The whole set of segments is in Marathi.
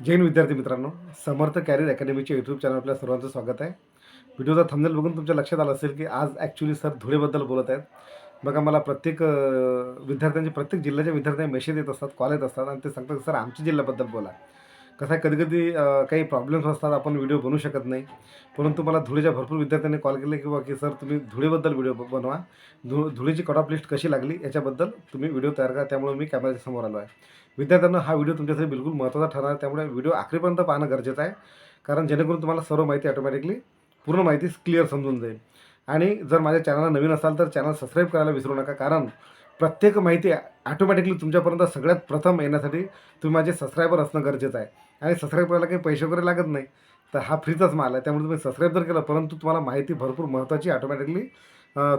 जैन विद्यार्थी मित्रांनो. समर्थ कॅरियर अकॅडमीच्या यूट्यूब चॅनल आपल्या सर्वांचं स्वागत आहे. व्हिडिओचा थंबनेल बघून तुमच्या लक्षात आलं असेल की आज ॲक्च्युली सर धुळेबद्दल बोलत आहेत. बघा मला प्रत्येक विद्यार्थ्यांचे प्रत्येक जिल्ह्याच्या विद्यार्थ्यांना मेसेज येत असतात कॉल येत असतात आणि ते सांगतात सर आमच्या जिल्ह्याबद्दल बोला. कसं आहे कधी कधी काही प्रॉब्लेम्स असतात आपण व्हिडिओ बनवू शकत नाही. परंतु मला धुळेच्या भरपूर विद्यार्थ्यांनी कॉल केले किंवा की सर तुम्ही धुळेबद्दल व्हिडिओ बनवा. धु धुळेची कट ऑफ लिस्ट कशी लागली? याच्याबद्दल तुम्ही व्हिडिओ तयार करा. त्यामुळे मी कॅमेऱ्याच्या समोर आलो आहे. विद्यार्थ्यांना हा व्हिडिओ तुमच्यासाठी बिलकुल महत्त्वाचा ठरणार आहे. त्यामुळे व्हिडिओ आखरीपर्यंत पाहणं गरजेचं आहे. कारण जेणेकरून तुम्हाला सर्व माहिती ऑटोमॅटिकली पूर्ण माहिती क्लिअर समजून जाईल. आणि जर माझ्या चॅनलला नवीन असाल तर चॅनल सबस्क्राईब करायला विसरू नका. कारण प्रत्येक माहिती ॲटोमॅटिकली तुमच्यापर्यंत सगळ्यात प्रथम येण्यासाठी तुम्ही माझे सबस्क्रायबर असणं गरजेचं आहे. आणि सबस्क्राईब करायला काही पैसे वगैरे लागत नाही. तर हा फ्रीचाच माल आहे. त्यामुळे तुम्ही सबस्क्राईब जर केलं परंतु तुम्हाला माहिती भरपूर महत्त्वाची ॲटोमॅटिकली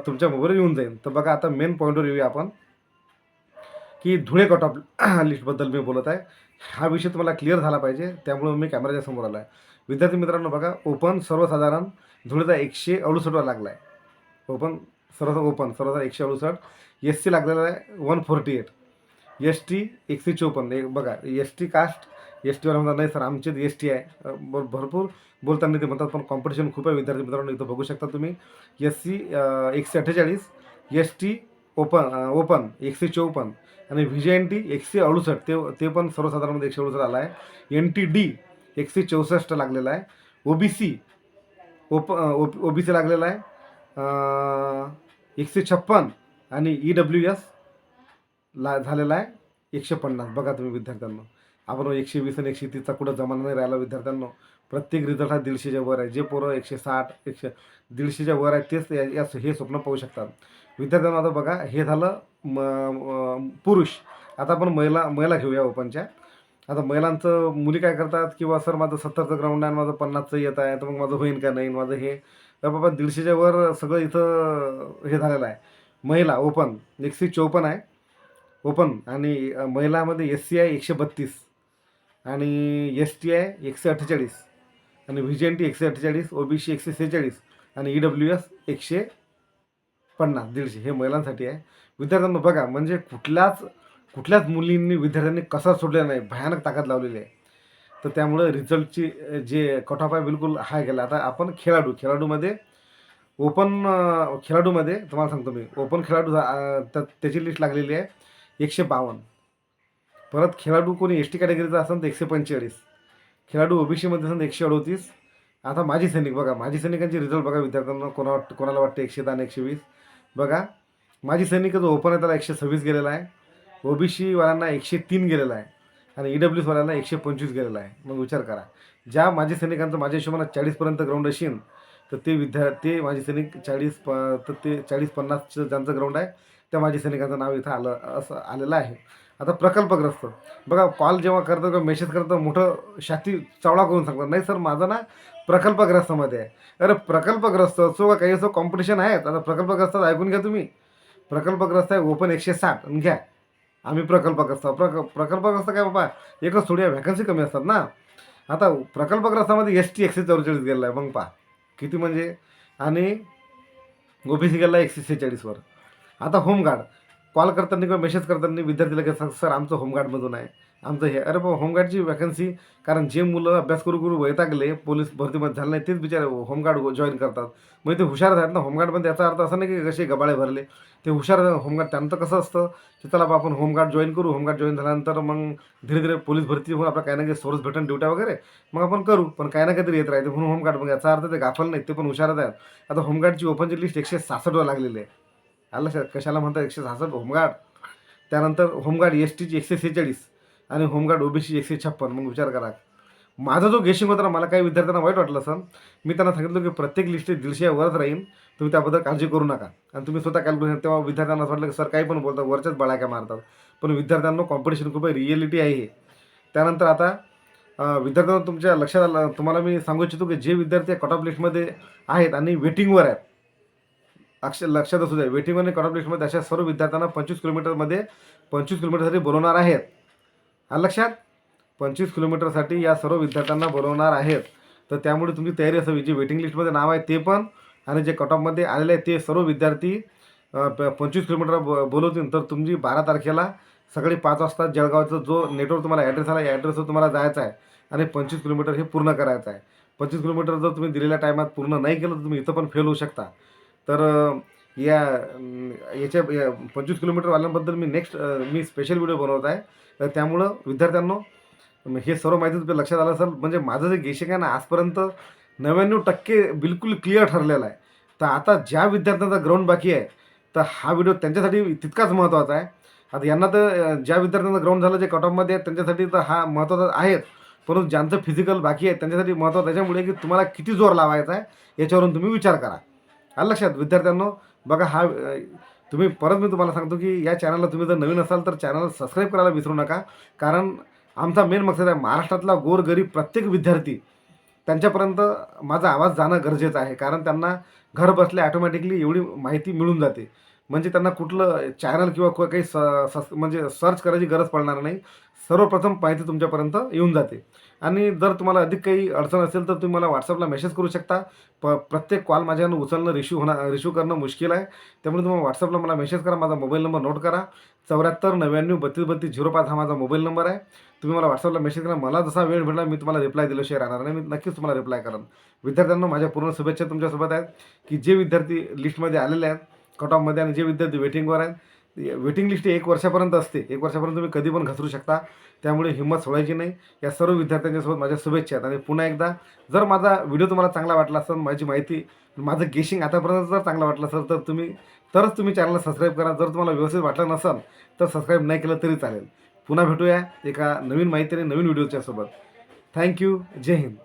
तुमच्या मोबाईलवर येऊन जाईल. तर बघा आता मेन पॉईंटवर येऊया आपण. की धुळे कट ऑफ लिस्टबद्दल मी बोलत आहे. हा विषय तुम्हाला क्लिअर झाला पाहिजे. त्यामुळे मी कॅमेऱ्याच्या समोर आलो आहे विद्यार्थी मित्रांनो बघा ओपन सर्वसाधारण धुळेचा एकशे अडुसष्टवा लागला आहे ओपन सर्वसा ओपन सर्वसाधारण एकशे अडुसष्ट. एस सी लागलेला आहे one forty eight S T एकशे चोपन्न. एक बघा एस टी कास्ट एस टीवाला म्हणतात नाही सर आमचेच एस टी आहे. अ, भरपूर बोलताना ते म्हणतात पण कॉम्पिटिशन खूप आहे विद्यार्थी मित्रांनो इथं बघू शकता तुम्ही. एस सी एकशे अठ्ठेचाळीस. एस टी ओपन ओपन एकशे चोपन्न. आणि व्ही जे एन टी एकशे अडुसष्ट. ते ते पण सर्वसाधारणमध्ये एकशे अडुसष्ट आला आहे. एन टी डी एकशे चौसष्ट लागलेला आहे. ओ बी सी ओप ओ बी सी लागलेला आहे. एकशे छप्पन आणि ई डब्ल्यू एस ला झालेला आहे एकशे पन्नास. बघा तुम्ही विद्यार्थ्यांनो. आपण एकशे वीस आणि एकशे तीसचा कुठं जमाना नाही राहिला विद्यार्थ्यांनो. प्रत्येक रिझल्ट हा दीडशेच्या वर आहे. जे पोरं एकशे साठ एकशे दीडशेच्या वर आहे तेच या हे स्वप्न पाहू शकतात. विद्यार्थ्यांना आता बघा हे झालं म म- पुरुष. आता आपण महिला महिला घेऊया ओपनच्या. आता महिलांचं मुली काय करतात? किंवा सर माझं सत्तरचं ग्राउंड आहे आणि माझं पन्नासचं येत आहे तर मग माझं होईन का नाही? माझं हे तर बाबा दीडशेच्या वर सगळं इथं हे झालेलं आहे. महिला ओपन. एकशे चौपन्न आहे. ओपन. आणि महिलामध्ये एस सी आहे एकशे बत्तीस. आणि एस टी आहे एकशे अठ्ठेचाळीस. आणि व्ही जी एन टी एकशे अठ्ठेचाळीस ओ बी सी एकशे सेहेचाळीस आणि ई डब्ल्यू एस एकशे पन्नास दीडशे हे महिलांसाठी आहे. विद्यार्थ्यांना बघा म्हणजे कुठल्याच कुठल्याच मुलींनी विद्यार्थ्यांनी कसा सोडलेला नाही भयानक ताकद लावलेली आहे. तर त्यामुळे रिझल्टची जे कट ऑफ आहे बिलकुल हाय गेला. आता आपण खेळाडू खेळाडूमध्ये ओपन खेळाडूमध्ये तुम्हाला सांगतो मी ओपन खेळाडू तर त्याची लिस्ट लागलेली आहे एकशे बावन्न. परत खेळाडू कोणी एस टी कॅटेगरीचा असेल तर एकशे पंचेचाळीस. खेळाडू ओबीसीमध्ये असेल तर एकशे अडोतीस. आता माजी सैनिक बघा माजी सैनिकांचे रिझल्ट बघा विद्यार्थ्यांना कोणा वाट कोणाला वाटतं एकशे दहा आणि एकशे वीस? बघा माजी सैनिक जो ओपन आहे त्याला एकशे सव्वीस गेलेला आहे. ओबीसीवाल्यांना एकशे तीन गेलेला आहे. आणि ई डब्ल्यू वाल्यांना एकशे पंचवीस गेलेला आहे. मग विचार करा. ज्या माझ्या सैनिकांचं माझ्या हिशोबानं चाळीसपर्यंत ग्राउंड असेल तर ते विद्या ते माझे सैनिक चाळीस प तर ते चाळीस पन्नासचं ज्यांचं ग्राउंड आहे त्या माझ्या सैनिकांचं नाव इथं आलं असं आलेलं आहे. आता प्रकल्पग्रस्त. बघा कॉल जेव्हा करतो किंवा मेसेज करतो मोठं छाती चावळा करून सांगतात. नाही सर माझं ना प्रकल्पग्रस्तमध्ये आहे. अरे प्रकल्पग्रस्त असो का काही असो कॉम्पिटिशन आहेत आता प्रकल्पग्रस्त ऐकून घ्या तुम्ही. प्रकल्पग्रस्त आहे ओपन एकशे साठ. घ्या. आम्ही प्रकल्पग्रस्त प्रक प्रकल्पग्रस्त काय बाबा? एकच थोडी व्हॅकन्सी कमी असतात ना. आता प्रकल्पग्रस्तामध्ये एस टी एकशे चौवेचाळीस गेलेला आहे मग पहा. किती म्हणजे? आणि ओबीसी गेला एकशे सेहेचाळीसवर. आता होमगार्ड कॉल करताना किंवा मेसेज करताना विद्यार्थीला की सांगतात, सर आमचं होमगार्डमधून आहे. आमचं हे. अरे बाबा होमगार्डची वॅकन्सी कारण जे मुलं अभ्यास करू करू वैतागले पोलीस भरतीमध्ये झालं नाही तेच बिचारे होमगार्ड जॉईन करतात. मग ते हुशार आहेत ना होमगार्डमध्ये याचा अर्थ असा नाही की कसे गबाळे भरले. ते हुशार होमगार्ड त्यांचं कसं असतं की चला बा आपण होमगार्ड जॉईन करू. होमगार्ड जॉईन झाल्यानंतर मग धीरे धीरे पोलीस भरती होऊन आपला काही ना काही सोर्स भेटन ड्युट्या वगैरे. मग आपण करू पण काही ना काहीतरी येत राहते. म्हणून होमगार्ड मग याचा अर्थ ते गाफल नाही ते पण हुशारच आहेत. आता होमगार्डची ओपनची लिस्ट एकशे सासष्टवर लागलेली आहे. आलं कशाला म्हणतात एकशे सहासष्ट होमगार्ड? त्यानंतर होमगार्ड एस टीची एकशे सेहेचाळीस आणि होमगार्ड ओबीसी एकशे छप्पन मग विचार करा. माझा जो गेशिंग होता ना मला काही विद्यार्थ्यांना वाईट वाटलं असं मी त्यांना सांगितलं की प्रत्येक लिस्ट दीडशे वरच राहील तुम्ही त्याबद्दल काळजी करू नका. आणि तुम्ही स्वतः कॅल्क्युलेशन तेव्हा विद्यार्थ्यांना असं वाटलं की सर काही पण बोलतात वरच्याच बळाक्या मारतात. पण विद्यार्थ्यांना कॉम्पिटिशन खूप आहे रिॲलिटी आहे त्यानंतर आता विद्यार्थ्यांना तुमच्या लक्षात आलं तुम्हाला मी सांगू इच्छितो की जे विद्यार्थी कट ऑफ लिस्टमध्ये आहेत आणि वेटिंगवर आहेत अक्ष लक्षात असू द्या वेटिंग आणि कट लिस्टमध्ये अशा सर्व विद्यार्थ्यांना पंचवीस किलोमीटरमध्ये पंचवीस किलोमीटरसाठी बोलवणार आहेत. आलं लक्षात? पंचवीस किलोमीटरसाठी या सर्व विद्यार्थ्यांना बोलवणार आहेत. तर त्यामुळे तुमची तयारी असावी जे वेटिंग लिस्टमध्ये नाव आहे ते पण आणि जे कट ऑफमध्ये आलेले आहेत ते सर्व विद्यार्थी प- पंचवीस किलोमीटर ब बोलवतील. तर तुमची बारा तारखेला सकाळी पाच वाजता जळगावचा जो नेटवर तुम्हाला ॲड्रेस आला या ॲड्रेसवर तुम्हाला जायचं आहे आणि पंचवीस किलोमीटर हे पूर्ण करायचं आहे. पंचवीस किलोमीटर जर तुम्ही दिलेल्या टायमात पूर्ण नाही केलं तर तुम्ही इथं पण फेल होऊ शकता. तर या याच्या या पंचवीस किलोमीटरवाल्यांबद्दल मी नेक्स्ट मी स्पेशल व्हिडिओ बनवत आहे. तर त्यामुळं विद्यार्थ्यांनो हे सर्व माहिती तुमच्या लक्षात आलं असेल म्हणजे माझं जे गेशिक आहे ना आजपर्यंत नव्याण्णव टक्के बिलकुल क्लिअर ठरलेलं आहे. तर आता ज्या विद्यार्थ्यांचा ग्राउंड बाकी आहे तर हा व्हिडिओ त्यांच्यासाठी तितकाच महत्त्वाचा आहे. आता यांना तर ज्या विद्यार्थ्यांचा ग्राउंड झालं जे कट ऑफमध्ये आहेत त्यांच्यासाठी तर हा महत्त्वाचा आहेच. परंतु ज्यांचं फिजिकल बाकी आहे त्यांच्यासाठी महत्त्वाचं त्याच्यामुळे की तुम्हाला किती जोर लावायचा आहे याच्यावरून तुम्ही विचार करा. आलं लक्षात? विद्यार्थ्यांनो बघा हा तुम्ही परत मी तुम्हाला सांगतो की या चॅनलला तुम्ही जर नवीन असाल तर चॅनल सबस्क्राईब करायला विसरू नका. कारण आमचा मेन मकसद आहे महाराष्ट्रातला गोरगरीब प्रत्येक विद्यार्थी त्यांच्यापर्यंत माझा आवाज जाणं गरजेचं आहे. कारण त्यांना घर बसल्या ॲटोमॅटिकली एवढी माहिती मिळून जाते. म्हणजे त्यांना कुठलं चॅनल किंवा को- काही स स म्हणजे सर्च करायची गरज पडणार नाही. सर्वप्रथम माहिती तुमच्यापर्यंत येऊन जाते. आणि जर तुम्हाला अधिक काही अडचण असेल तर तुम्ही मला व्हॉट्सअपला मेसेज करू शकता. प प्रत्येक कॉल माझ्यानं उचलणं रिश्यू होणं रिश्यू करणं मुश्किल आहे. त्यामुळे तुम्ही व्हॉट्सअपला मला मेसेज करा. माझा मोबाईल नंबर नोट करा. चौऱ्याहत्तर नव्याण्णव बत्तीस बत्तीस झिरो पाच हा माझा मोबाईल नंबर आहे. तुम्ही मला व्हॉट्सअपला मेसेज करा. मला जसा वेळ भेटला मी तुम्हाला रिप्लाय दिल्याशिवाय राहणार नाही. मी नक्कीच तुम्हाला रिप्लाय करेन. विद्यार्थ्यांना माझ्या पूर्ण शुभेच्छा तुमच्यासोबत आहेत. की जे विद्यार्थी लिस्टमध्ये आलेले आहेत कट ऑफमध्ये आणि जे विद्यार्थी वेटिंगवर आहेत वेटिंग लिस्ट एक वर्षापर्यंत असते. एक वर्षापर्यंत तुम्ही कधी पण घसरू शकता. त्यामुळे हिंमत सोडायची नाही. या सर्व विद्यार्थ्यांच्यासोबत माझ्या शुभेच्छा आहेत. आणि पुन्हा एकदा जर माझा व्हिडिओ तुम्हाला चांगला वाटला असेल माझी माहिती माझं गेशिंग आतापर्यंत जर चांगलं वाटलं असेल तर तुम्ही तरच तुम्ही चॅनलला सबस्क्राईब करा. जर तुम्हाला व्यवस्थित वाटलं नसेल तर सबस्क्राईब नाही केलं तरी चालेल. पुन्हा भेटूया एका नवीन माहिती आणि नवीन व्हिडिओच्या सोबत. थँक्यू जय हिंद